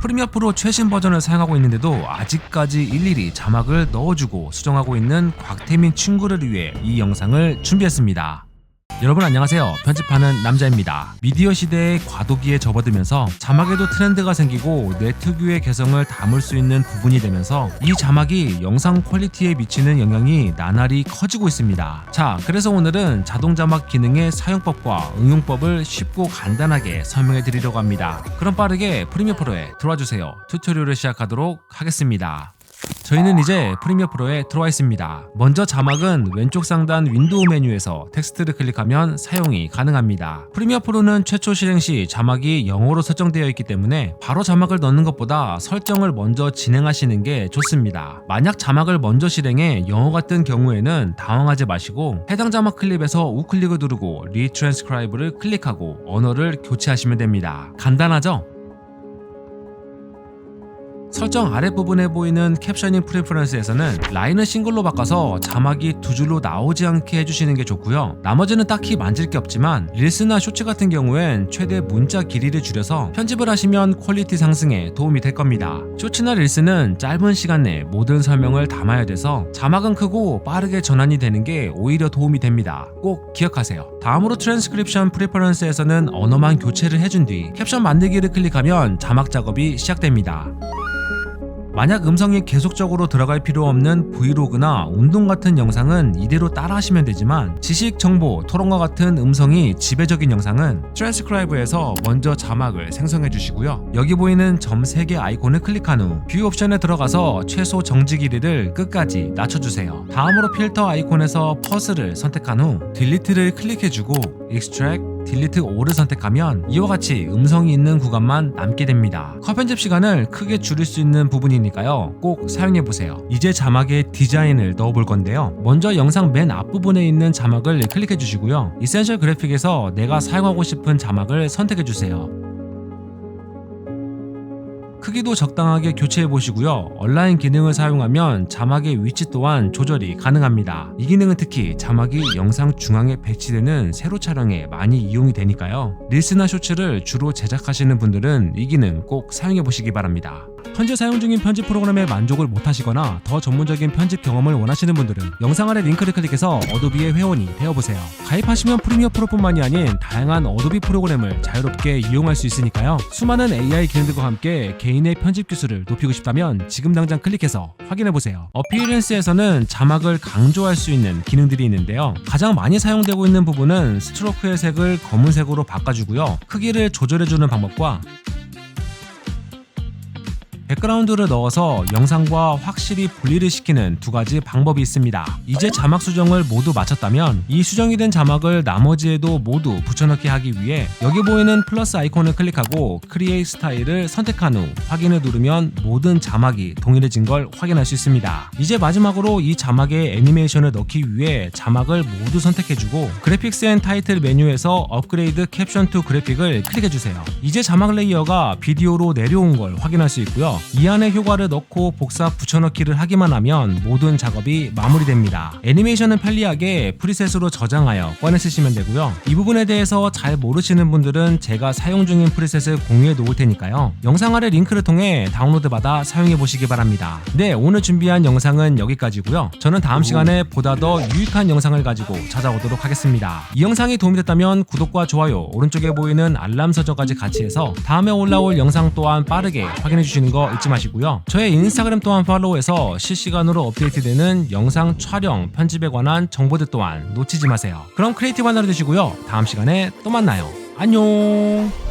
프리미어 프로 최신 버전을 사용하고 있는데도 아직까지 일일이 자막을 넣어주고 수정하고 있는 곽태민 친구를 위해 이 영상을 준비했습니다. 여러분 안녕하세요. 편집하는 남자입니다. 미디어 시대의 과도기에 접어들면서 자막에도 트렌드가 생기고 내 특유의 개성을 담을 수 있는 부분이 되면서 이 자막이 영상 퀄리티에 미치는 영향이 나날이 커지고 있습니다. 자, 그래서 오늘은 자동 자막 기능의 사용법과 응용법을 쉽고 간단하게 설명해 드리려고 합니다. 그럼 빠르게 프리미어 프로에 들어와 주세요. 튜토리얼을 시작하도록 하겠습니다. 저희는 이제 프리미어 프로에 들어와 있습니다. 먼저 자막은 왼쪽 상단 윈도우 메뉴에서 텍스트를 클릭하면 사용이 가능합니다. 프리미어 프로는 최초 실행 시 자막이 영어로 설정되어 있기 때문에 바로 자막을 넣는 것보다 설정을 먼저 진행하시는 게 좋습니다. 만약 자막을 먼저 실행해 영어 같은 경우에는 당황하지 마시고 해당 자막 클립에서 우클릭을 누르고 리트랜스크라이브를 클릭하고 언어를 교체하시면 됩니다. 간단하죠? 설정 아랫부분에 보이는 캡셔닝 프리퍼런스에서는 라인을 싱글로 바꿔서 자막이 두 줄로 나오지 않게 해주시는 게 좋고요. 나머지는 딱히 만질 게 없지만 릴스나 쇼츠 같은 경우엔 최대 문자 길이를 줄여서 편집을 하시면 퀄리티 상승에 도움이 될 겁니다. 쇼츠나 릴스는 짧은 시간 내에 모든 설명을 담아야 돼서 자막은 크고 빠르게 전환이 되는 게 오히려 도움이 됩니다. 꼭 기억하세요. 다음으로 트랜스크립션 프리퍼런스에서는 언어만 교체를 해준 뒤 캡션 만들기를 클릭하면 자막 작업이 시작됩니다. 만약 음성이 계속적으로 들어갈 필요 없는 브이로그나 운동 같은 영상은 이대로 따라 하시면 되지만 지식, 정보, 토론과 같은 음성이 지배적인 영상은 트랜스크라이브에서 먼저 자막을 생성해 주시고요. 여기 보이는 점 3개 아이콘을 클릭한 후 뷰 옵션에 들어가서 최소 정지 길이를 끝까지 낮춰주세요. 다음으로 필터 아이콘에서 퍼스를 선택한 후 딜리트를 클릭해 주고 익스트랙 딜리트 5를 선택하면 이와 같이 음성이 있는 구간만 남게 됩니다. 컷 편집 시간을 크게 줄일 수 있는 부분이니까요. 꼭 사용해 보세요. 이제 자막에 디자인을 넣어 볼 건데요. 먼저 영상 맨 앞부분에 있는 자막을 클릭해 주시고요. 이센셜 그래픽에서 내가 사용하고 싶은 자막을 선택해 주세요. 크기도 적당하게 교체해 보시고요. 온라인 기능을 사용하면 자막의 위치 또한 조절이 가능합니다. 이 기능은 특히 자막이 영상 중앙에 배치되는 세로 촬영에 많이 이용이 되니까요. 릴스나 쇼츠를 주로 제작하시는 분들은 이 기능 꼭 사용해 보시기 바랍니다. 현재 사용 중인 편집 프로그램에 만족을 못하시거나 더 전문적인 편집 경험을 원하시는 분들은 영상 아래 링크를 클릭해서 어도비의 회원이 되어보세요. 가입하시면 프리미어 프로뿐만이 아닌 다양한 어도비 프로그램을 자유롭게 이용할 수 있으니까요. 수많은 AI 기능들과 함께 개인의 편집 기술을 높이고 싶다면 지금 당장 클릭해서 확인해보세요. 어피리언스에서는 자막을 강조할 수 있는 기능들이 있는데요. 가장 많이 사용되고 있는 부분은 스트로크의 색을 검은색으로 바꿔주고요. 크기를 조절해주는 방법과 백그라운드를 넣어서 영상과 확실히 분리를 시키는 두 가지 방법이 있습니다. 이제 자막 수정을 모두 마쳤다면 이 수정이 된 자막을 나머지에도 모두 붙여넣기 하기 위해 여기 보이는 플러스 아이콘을 클릭하고 크리에이트 스타일을 선택한 후 확인을 누르면 모든 자막이 동일해진 걸 확인할 수 있습니다. 이제 마지막으로 이 자막에 애니메이션을 넣기 위해 자막을 모두 선택해주고 그래픽스 앤 타이틀 메뉴에서 업그레이드 캡션 투 그래픽을 클릭해주세요. 이제 자막 레이어가 비디오로 내려온 걸 확인할 수 있고요. 이 안에 효과를 넣고 복사 붙여넣기를 하기만 하면 모든 작업이 마무리됩니다. 애니메이션은 편리하게 프리셋으로 저장하여 꺼내 쓰시면 되고요. 이 부분에 대해서 잘 모르시는 분들은 제가 사용 중인 프리셋을 공유해 놓을 테니까요. 영상 아래 링크를 통해 다운로드 받아 사용해 보시기 바랍니다. 네, 오늘 준비한 영상은 여기까지고요. 저는 다음 시간에 보다 더 유익한 영상을 가지고 찾아오도록 하겠습니다. 이 영상이 도움이 됐다면 구독과 좋아요, 오른쪽에 보이는 알람 설정까지 같이 해서 다음에 올라올 영상 또한 빠르게 확인해 주시는 거 잊지 마시고요. 저의 인스타그램 또한 팔로우해서 실시간으로 업데이트되는 영상 촬영, 편집에 관한 정보들 또한 놓치지 마세요. 그럼 크리에이티브 하나로 되시고요. 다음 시간에 또 만나요. 안녕!